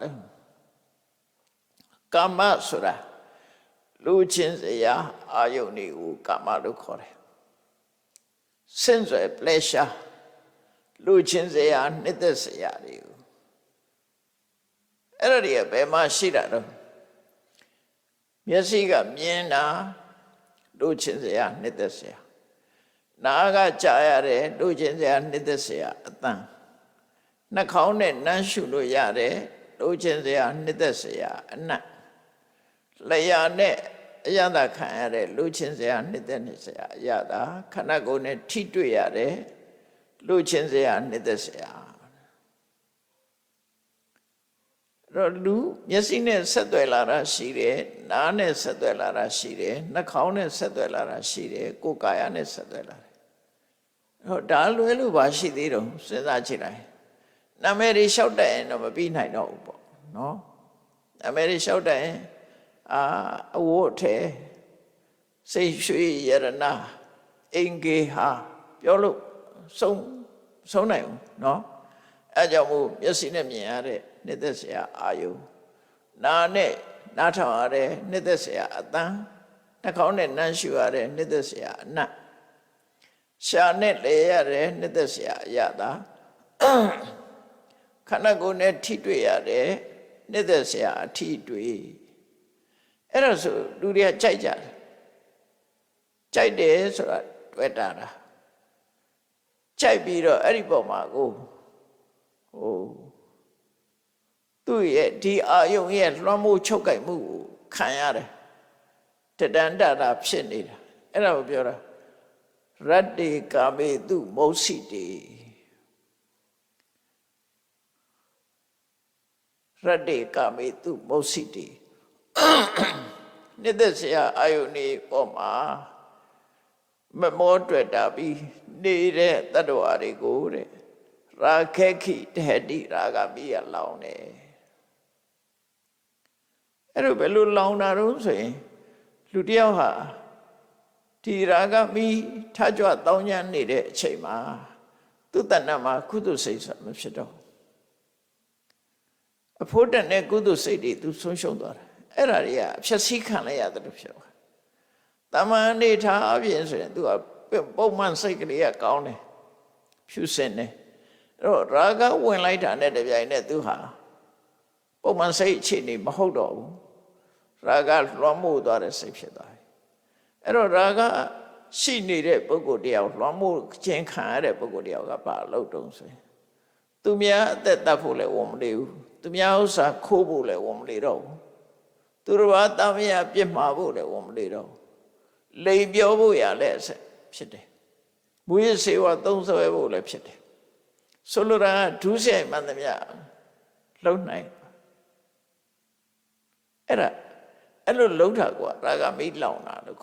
လဲကာမဆိုတာလူချင်းစရာအာယုန်တွေကိုကာမလို့ခေါ်တယ် sense of pleasure လူချင်းစရာနှစ်သက်စရာတွေကိုအဲ့ဒါတွေကဘယ်မှာရှိတာတော့မျက်စိကမြင်တာလူချင်းစရာနှစ်သက်စရာနားကကြားရတယ်လူချင်းစရာနှစ်သက်စရာအတန်နှာခေါင်းနဲ့နမ်းရှုလို့ရတယ် လူချင်းစရာနှစ်သက်စရာအနတ်လျှာနဲ့အရသာခံရတဲ့လူချင်းစရာနှစ်သက်နေစရာအရသာခန္ဓာကိုယ်နဲ့ထိတွေ့ရတယ်လူချင်းစရာနှစ်သက်စရာအဲ့တော့လူမျက်စိနဲ့ဆက်သွယ်လာတာရှိတယ်နားနဲ့ဆက်သွယ်လာတာရှိတယ်နှာခေါင်းနဲ့ဆက်သွယ်လာတာရှိတယ်ကိုယ်ကာယနဲ့ဆက်သွယ်လာတယ်အဲ့တော့ဒါလွယ်လို့ပါရှိသေးတော့စဉ်းစားကြည့်လိုက် နာမည်တွေလျှောက်တတ်ရင်တော့မပြီးနိုင်တော့ဘူးပေါ့နော်နာမည်တွေလျှောက်တတ်ရင်အာအဝတ်ထဲစိတ်ရွှေရတနာအင်္ဂေဟာပြောလို့ဆုံးဆုံးနိုင်ဘူးနော်အဲကြောင့်မို့မျက်စိနဲ့မြင်ရတဲ့နှစ်သက်စရာအာယုနာနဲ့နားထောင်ရတဲ့နှစ်သက်စရာအတန်းနှာခေါင်းနဲ့နှမ်းရှူရတဲ့နှစ်သက်စရာအနတ်ရှာနဲ့လေရတဲ့နှစ်သက်စရာအရသာ ခန္ဓာကိုယ်နဲ့ထိတွေ့ရတဲ့နှစ်သက်စရာအထိတွေ့အဲ့ဒါဆိုလူတွေကကြိုက်ကြတယ်ကြိုက်တယ်ဆိုတာတွေ့တာတာကြိုက်ပြီးတော့အဲ့ဒီပုံမှာကိုဟိုသူ့ရဲ့ဒီအာယုံရဲ့လွှမ်းမိုးချုပ်ကြိုက်မှုကိုခံရတယ်တတန်တတာဖြစ်နေတာအဲ့ဒါကိုပြောတာရတ္တိကာမေတုမௌစီတေ ရတ္တိကာမေတုမௌစီတေနှစ်သက်စရာအာယုန်ဒီပေါ်မှာမမောတွေ့တာပြီးနေတဲ့တတ္တဝါတွေကိုတဲ့ရာခေခိတဟတိရာဂမိရလောင်းတယ်အဲ့တော့ဘယ်လိုလောင်းတာတော့ဆိုရင်လူတစ်ယောက်ဟာဒီရာဂမိထကြွတောင်းညမ်းနေတဲ့အချိန်မှာသူ့တဏ္ဍမှာကုသစိတ်ဆိုမဖြစ်တော့ အဖို့တန်တဲ့ကုသစိတ်တွေသူဆုံးရှုံးသွားတယ်အဲ့ဒါတွေကအဖြက်စီးခံလိုက်ရတယ်လို့ဖြစ်သွားတမန်နေထားအပြင်ဆိုရင်သူကပုံမှန်စိတ်ကလေးကကောင်းတယ်ဖြူစင်တယ်အဲ့တော့ရာဂဝင်လိုက်တာနဲ့တပြိုင်နက်သူဟာပုံမှန်စိတ်အခြေအနေမဟုတ်တော့ဘူးရာဂလွှမ်းမိုးသွားတဲ့စိတ်ဖြစ်သွားတယ်အဲ့တော့ရာဂရှိနေတဲ့ပုဂ္ဂိုလ်တယောက်လွှမ်းမိုးခြင်းခံရတဲ့ပုဂ္ဂိုလ်တယောက်ကဘာလုပ်တုံးဆိုရင် သူများအသက်တတ်ဖို့လည်းဝန်မလေးဘူးသူများဥစ္စာခိုးဖို့လည်းဝန်မလေးတော့ဘူးသူတို့ဘာတာမယပြစ်မှာဖို့လည်းဝန်မလေးတော့ဘူးလိန်ပြောဖို့ရလည်းအဆက်ဖြစ်တယ်မူရစေဝသုံးဆွဲဖို့လည်းဖြစ်တယ်ဆိုလိုတာဒုစရိုက်မှန်သမျှလုံနိုင်အဲ့ဒါအဲ့လိုလုံတာကွာရာဂမိလောင်တာလို့